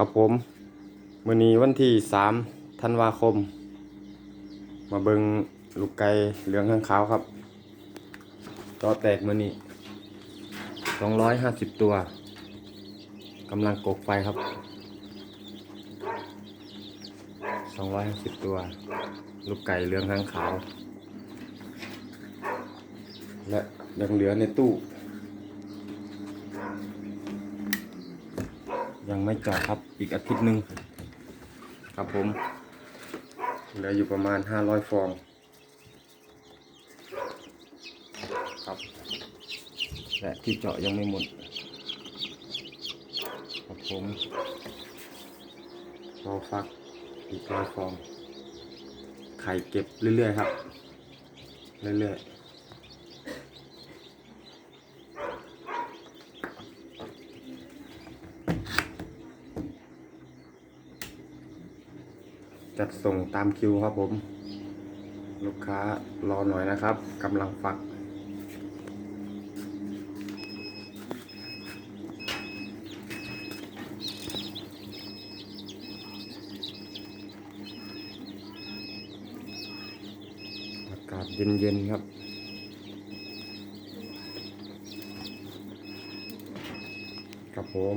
ครับผมมื้อนี้วันที่สามธันวาคม มาเบิงลูกไก่เหลืองข้างขาวครับจอแตกมื้อนี้สองร้อยห้าสิบตัวกำลังกกไฟครับสองร้อยห้าสิบตัว ลูกไก่เหลืองข้างขาว และยังเหลือในตู้ ยังไม่เจาะครับอีกอาทิตย์หนึ่งครับผมเหลืออยู่ประมาณ 500 ฟอง ครับและที่เจาะยังไม่หมดครับผมรอฟักอีกร้อยฟอง ไข่เก็บเรื่อยๆครับ เรื่อยๆ จัดส่งตามคิวครับผม ลูกค้ารอหน่อยนะครับกำลังฟัก อากาศเย็นๆครับครับผม